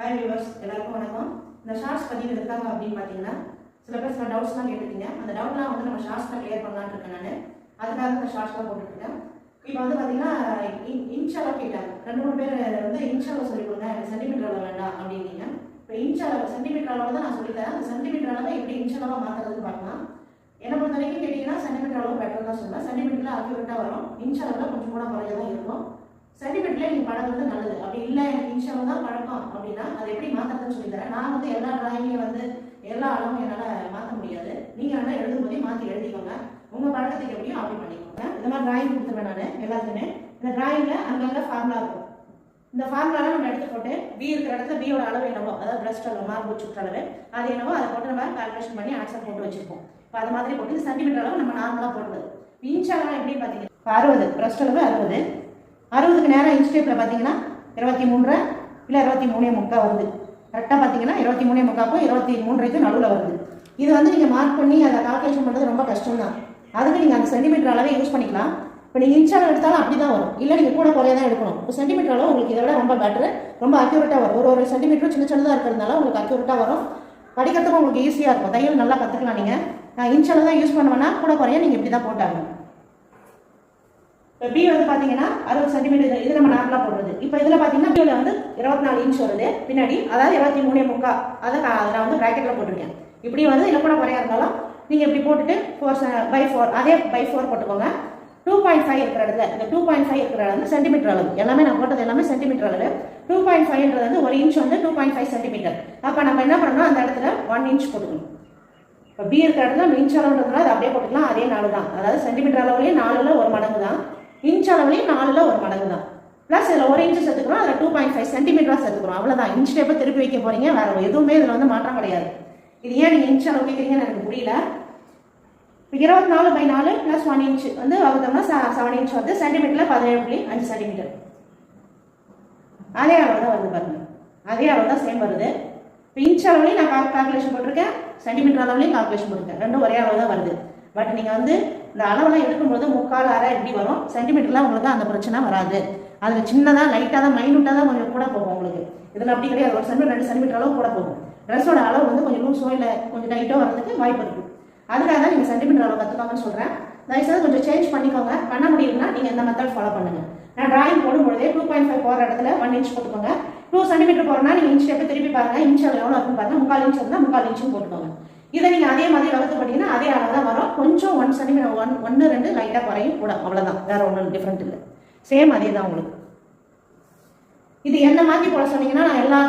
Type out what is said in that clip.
Hi viewers எல்லாருக்கும் வணக்கம். இந்த ஷார்ட்ஸ் பதிவு இருக்காங்க அப்படின்னு பார்த்தீங்கன்னா சில பேர் சில டவுட்ஸ்லாம் கேட்டிருக்கீங்க. அந்த டவுட்லாம் வந்து நம்ம ஷார்ட்ஸில் கிளியர் பண்ணலான்னு இருக்கேன் நான். அதுக்காக இந்த ஷார்ட்ஸ்லாம் போட்டுருக்கேன் இப்போ வந்து பார்த்தீங்கன்னா இன்- கேட்டாங்க. ரெண்டு மூணு பேர் வந்து இன்ஷாலா சொல்லி கொடுங்க எனக்கு சென்டிமீட்டர் அளவு வேண்டாம் அப்படின்னீங்க. இப்போ இன்ஷாலா சென்டிமீட்டர் அளவு தான் நான் சொல்லித்தரேன். அந்த சென்டிமீட்டர் அளவு எப்படி இன்ஷாலாவாக மாற்றுறதுன்னு பார்க்கலாம். என்ன பொறுத்த வரைக்கும் கேட்டிங்கன்னா சென்டிமீட்டர் அளவு பெட்டர் தான் சொல்லுவேன். சென்டிமீட்டரில் அக்யூரேட்டாக வரும். இன்ச் அளவில் கொஞ்சம் கூட குறைய தான் இருக்கும் சென்டிமீட்டரில் நீங்கள் பழகிறது நல்லது. அப்படி இல்லை எனக்கு இன்ச் தான் பழக்கம். அப்படின்னா அதை எப்படி மாற்றுறதுன்னு சொல்லி தரேன் நான் வந்து எல்லா டிராயிங்லையும் வந்து எல்லா அளவும் என்னால் மாற்ற முடியாது. நீங்கள் வேணால் எழுதும் போதே மாற்றி எழுதிக்கோங்க. உங்கள் பழக்கத்துக்கு எப்படியும் அப்படி பண்ணிக்கோங்க. இந்த மாதிரி டிராயிங் கொடுத்துருவேன் நான் எல்லாத்துக்குமே. இந்த டிராயிங்கில் அங்கங்கே ஃபார்முலா இருக்கும். இந்த ஃபார்முலாலாம் நம்ம எடுத்து போட்டு பி இருக்கிற இடத்துல பியோட அளவு என்னவோ அதாவது பிரஸ்ட் அளவு மார்பு சுற்றளவு அது என்னவோ அதை போட்டு நம்ம கால்குலேஷன் பண்ணி ஆன்சர் போட்டு வச்சுருப்போம். இப்போ அது மாதிரி போட்டு இது சென்டிமீட்டர் அளவு நம்ம நார்மலாக போடுறது. இன்ச் அளவு எப்படி பார்த்தீங்கன்னா இப்போ அறுபது பிரஸ்ட் அளவு அறுபது. அறுபதுக்கு நேரம் இன்ச் டேப்பில் பார்த்தீங்கன்னா இருபத்தி மூன்று இல்லை இருபத்தி மூணே முக்கால் வருது. கரெக்டாக பார்த்தீங்கன்னா இருபத்தி மூணே முக்காக்கும் இருபத்தி மூன்றைக்கும் நடுவில் வருது. இது வந்து நீங்கள் மார்க் பண்ணி அதை கால்குலேஷன் பண்ணுறது ரொம்ப கஷ்டம் தான் அதுக்கு நீங்கள் அந்த சென்டிமீட்டர் அளவே யூஸ் பண்ணிக்கலாம். இப்போ நீங்கள் இன்ச் அளவு எடுத்தாலும் அப்படி தான் வரும். இல்லை நீங்கள் கூட குறைய தான் எடுக்கணும். இப்போ சென்டிமீட்டர் அளவு உங்களுக்கு இதை விட ரொம்ப பெட்ரு ரொம்ப அக்யூரேட்டாக வரும். ஒரு ஒரு சென்டிமீட்டரும் சின்ன சின்னதாக இருக்கிறதுனால உங்களுக்கு அக்யூரேட்டாக வரும். படிக்கிறதுக்கும் உங்களுக்கு ஈஸியாக இருக்கும். தையல் நல்லா கற்றுக்கலாம் நீங்கள் நான் இன்ச் அளவு தான் யூஸ் பண்ணுவேன்னா கூட குறைய நீங்கள் இப்படி தான் போட்டாங்க இப்போ பி வந்து பார்த்தீங்கன்னா அறுபது சென்டிமீட்டர் இது நம்ம நார்மலாக போடுறது. இப்போ இதில் பார்த்தீங்கன்னா பியில் வந்து இருபத்தி நாலு இன்ச் வருது. பின்னாடி அதாவது இருபத்தி மூணே முக்கா. அதை நான் வந்து ப்ராக்கெட்டில் போட்டிருக்கேன். இப்படி வந்து இல்லை கூட குறையா இருந்தாலும் நீங்கள் இப்படி போட்டுட்டு ஃபோர் பை ஃபோர் அதே பை ஃபோர் போட்டுக்கோங்க. டூ பாயிண்ட் ஃபைவ் இருக்கிற இடத்துல இந்த டூ பாயிண்ட் ஃபைவ் இருக்கிற இடம் வந்து சென்டிமீட்டர் அளவு. எல்லாமே நான் போட்டது எல்லாமே சென்டிமீட்டர் அளவு. டூ பாயிண்ட் ஃபைவ்ன்றது வந்து ஒரு இன்ச் வந்து டூ பாயிண்ட் ஃபைவ் சென்டிமீட்டர் அப்போ நம்ம என்ன பண்ணணும்? அந்த இடத்துல ஒன் இன்ச் போட்டுக்கணும். இப்போ பி இருக்கிற இடத்துல நம்ம இன்ச் அளவுன்றதுனால அதை அப்படியே போட்டுக்கலாம். அதே நாலு தான் அதாவது சென்டிமீட்டர் அளவுலேயே நாலுல ஒரு மடங்கு தான் இன்ச் அளவுலேயும் நாலுல ஒரு மடங்கு தான் ப்ளஸ் இதில் ஒரு இன்ச்சு சேர்த்துக்கிறோம் அதில் டூ பாயிண்ட் ஃபைவ் சென்டிமீட்டராக சேர்த்துக்கிறோம். அவ்வளோதான் இன்ச் டேப்பை திருப்பி வைக்க போகிறீங்க வேறு எதுவுமே இதில் வந்து மாற்றம் கிடையாது. இது ஏன் நீங்கள் இன்ச் அளவு கேட்குறீங்கன்னு எனக்கு புரியல. இப்போ இருபத்தி நாலு பை நாலு ப்ளஸ் ஒன் இன்ச் வந்து வகுத்தோம்னா செவன் இன்ச் வந்து சென்டிமீட்டரில் பதினேழு புள்ளி அஞ்சு சென்டிமீட்டர் அதே அளவு தான் வருது பாருங்க. அதே அளவு தான் சேம் வருது. இப்போ இன்ச் அளவுலையும் நான் கால்குலேஷன் போட்டிருக்கேன். சென்டிமீட்டர் அளவுலையும் கால்குலேஷன் போட்டிருக்கேன். ரெண்டும் ஒரே அளவு தான் வருது. பட் நீங்கள் வந்து இந்த அளவெல்லாம் எடுக்கும்போது முக்கால் அரை எப்படி வரும். சென்டிமீட்டர்லாம் உங்களுக்கு அந்த பிரச்சனை வராது. அதில் சின்னதாக லைட்டாக தான் மைனூட்டாக தான் கொஞ்சம் கூட போகும் உங்களுக்கு. இதில் அப்படி கிடையாது. ஒரு சென்டிமீட்டர் ரெண்டு சென்டிமீட்டர் அளவு கூட போகும். ட்ரெஸ்ஸோட அளவு வந்து கொஞ்சம் லூஸோ இல்லை கொஞ்சம் டைட்டோ வரதுக்கு வாய்ப்பு இருக்குது அதுக்காக தான் நீங்கள் சென்டிமீட்டர் அளவு கற்றுக்கோங்கன்னு சொல்கிறேன் தயவுசெய்து கொஞ்சம் சேஞ்ச் பண்ணிக்கோங்க. பண்ண முடியும்னா நீங்கள் இந்த மெத்தட் ஃபாலோ பண்ணுங்கள் நான் டிராயிங் போடும்பொழுதே டூ பாயிண்ட் ஃபைவ் போகிற இடத்துல ஒன் இன்ச் போட்டுக்கோங்க. டூ சென்டிமீட்டர் போகிறனா நீங்கள் இன்ச் எப்போ திருப்பி பாருங்க. இன்ச் அளவு எவ்வளோ இருக்குன்னு பாருங்கள் முக்கால் இன்ச் இருந்தால் முக்கால் இன்ச்சும் போட்டுக்கோங்க. இதை அதே மாதிரி வளர்த்து பண்ணிங்கன்னா அதே அளவு தான் வரும். கொஞ்சம் ஒன் சென்டிமீட்டர் ஒன் ஒன்று ரெண்டு லைட்டாக குறையும் கூட. அவ்வளோதான் வேற ஒன்றும் டிஃப்ரெண்ட் இல்லை. சேம் அதே தான் உங்களுக்கு. இது என்ன மாதிரி போட சொன்னீங்கன்னா நான் எல்லாத்தையும்